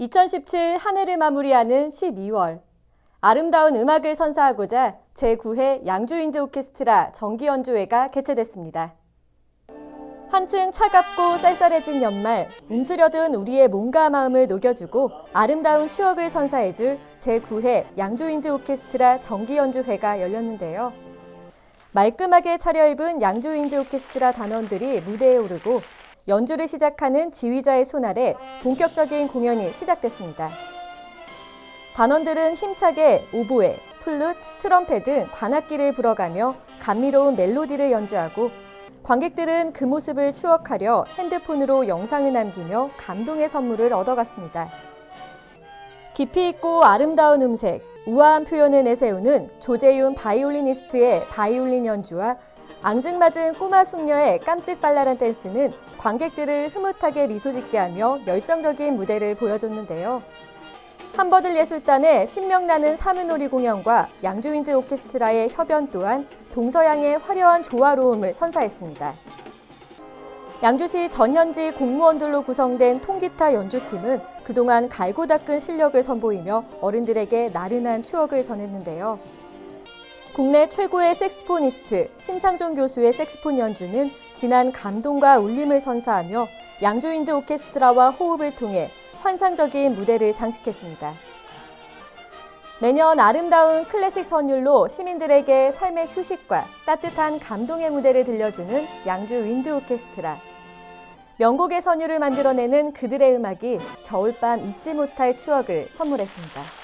2017 한 해를 마무리하는 12월. 아름다운 음악을 선사하고자 제9회 양주윈드 오케스트라 정기연주회가 개최됐습니다. 한층 차갑고 쌀쌀해진 연말, 움츠려든 우리의 몸과 마음을 녹여주고 아름다운 추억을 선사해줄 제9회 양조윈드 오케스트라 정기연주회가 열렸는데요. 말끔하게 차려입은 양조윈드 오케스트라 단원들이 무대에 오르고 연주를 시작하는 지휘자의 손 아래 본격적인 공연이 시작됐습니다. 단원들은 힘차게 오보에, 플룻, 트럼펫 등 관악기를 불어가며 감미로운 멜로디를 연주하고 관객들은 그 모습을 추억하려 핸드폰으로 영상을 남기며 감동의 선물을 얻어갔습니다. 깊이 있고 아름다운 음색, 우아한 표현을 내세우는 조재윤 바이올리니스트의 바이올린 연주와 앙증맞은 꼬마 숙녀의 깜찍 발랄한 댄스는 관객들을 흐뭇하게 미소 짓게 하며 열정적인 무대를 보여줬는데요. 한버들 예술단의 신명나는 사문놀이 공연과 양주윈드 오케스트라의 협연 또한 동서양의 화려한 조화로움을 선사했습니다. 양주시 전현지 공무원들로 구성된 통기타 연주팀은 그동안 갈고 닦은 실력을 선보이며 어른들에게 나른한 추억을 전했는데요. 국내 최고의 색스포니스트 심상종 교수의 색스폰 연주는 진한 감동과 울림을 선사하며 양주윈드 오케스트라와 호흡을 통해 환상적인 무대를 장식했습니다. 매년 아름다운 클래식 선율로 시민들에게 삶의 휴식과 따뜻한 감동의 무대를 들려주는 양주 윈드 오케스트라. 명곡의 선율을 만들어내는 그들의 음악이 겨울밤 잊지 못할 추억을 선물했습니다.